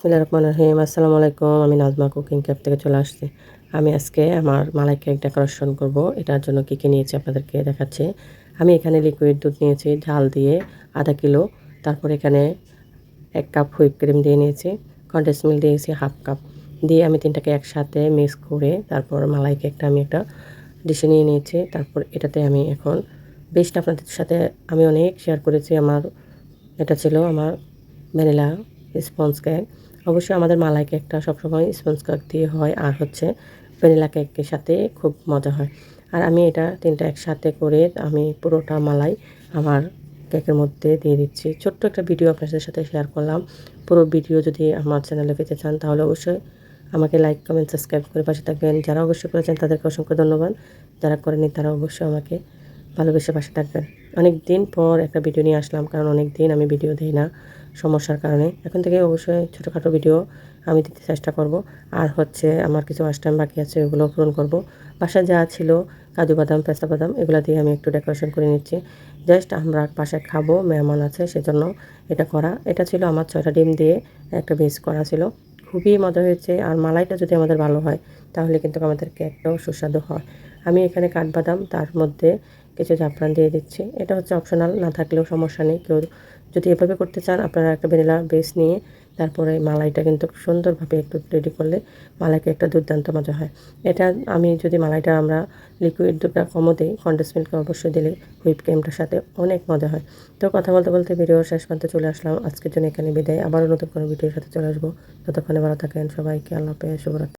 বিসমিল্লাহ রহমান রহিম। আসসালামু আলাইকুম, আমি নাজমা কুকিং ক্যাপ থেকে চলে আসছি। আমি আজকে আমার মালাই কেক ডেকোরেশন করব। এটার জন্য কী কী নিয়েছি আপনাদেরকে দেখাচ্ছি। আমি এখানে লিকুইড দুধ নিয়েছি, ঝাল দিয়ে আধা কিলো। তারপর এখানে এক কাপ হুইপ ক্রিম দিয়ে নিয়েছি কন্ডেন্স মিল্ক দিয়েছি হাফ কাপ দিয়ে আমি তিনটাকে একসাথে মিক্স করে তারপর মালাই কেকটা আমি একটা ডিশে নিয়ে নিয়েছি। তারপর এটাতে আমি এখন বেশটা আপনাদের সাথে আমি অনেক শেয়ার করেছি। আমার এটা ছিল আমার ভ্যানিলা স্পঞ্জ কেক অবশ্যই আমাদের মালাই কেকটা সবসময় স্পঞ্জ কেক দিয়ে হয় আর হচ্ছে ভ্যানিলা কেকের সাথে খুব মজা হয়। আর আমি এটা তিনটা একসাথে করে আমি পুরোটা মালাই আমার কেকের মধ্যে দিয়ে দিচ্ছি। ছোট্ট একটা ভিডিও আপনাদের সাথে শেয়ার করলাম। পুরো ভিডিও যদি আমার চ্যানেলে পেতে চান তাহলে অবশ্যই আমাকে লাইক, কমেন্ট, সাবস্ক্রাইব করে পাশে থাকবেন। যারা অবশ্যই করেছেন তাদেরকে অসংখ্য ধন্যবাদ। যারা করেনি তারা অবশ্যই আমাকে ভালোবেসে পাশে থাকবেন। অনেক দিন পর একটা ভিডিও নিয়ে আসলাম কারণ অনেক দিন আমি ভিডিও দিই না। সমস্যার কারণে। এখন থেকে অবশ্যই ছোটোখাটো ভিডিও আমি দিতে চেষ্টা করব। আর হচ্ছে আমার কিছু টাইম বাকি আছে ওগুলো পূরণ করব। বাসায় যা ছিল, কাজু বাদাম, পেস্তা বাদাম, এগুলো দিয়ে আমি একটু ডেকোরেশন করে নিচ্ছি। জাস্ট আমরা বাসায় খাব, মেহমান আছে, সেজন্য এটা করা। এটা ছিল আমার ছয়টা ডিম দিয়ে একটা বেস করা ছিল। খুবই মজা হয়েছে। আর মালাইটা যদি আমাদের ভালো হয়, তাহলে কিন্তু আমাদের কেকটাও সুস্বাদু হয়। আমি এখানে কাঠবাদাম, তার মধ্যে কিছু জাফরান দিয়ে দিচ্ছি। এটা হচ্ছে অপশনাল না থাকলেও সমস্যা নেই। কেউ যদি এভাবে করতে চান, আপনারা একটা ভ্যানিলা বেস নিয়ে তারপরে মালাইটা কিন্তু সুন্দরভাবে একটু রেডি করলে মালাইকে একটা দুর্দান্ত মজা হয়। এটা আমি যদি মালাইটা আমরা লিকুইড দুধটা কমও দিই কন্ডেন্স অবশ্যই দিলে হুইপ ক্রিমটার সাথে অনেক মজা হয়। তো কথা বলতে বলতে ভিডিও শেষ পর্যন্ত চলে আসলাম। আজকের জন্য এখানে বিদায়। আবারও নতুন কোনো ভিডিওর সাথে চলে আসব। ততক্ষণে ভালো থাকেন সবাইকে। আল্লাহ পেয়ে শুভরাত্রি।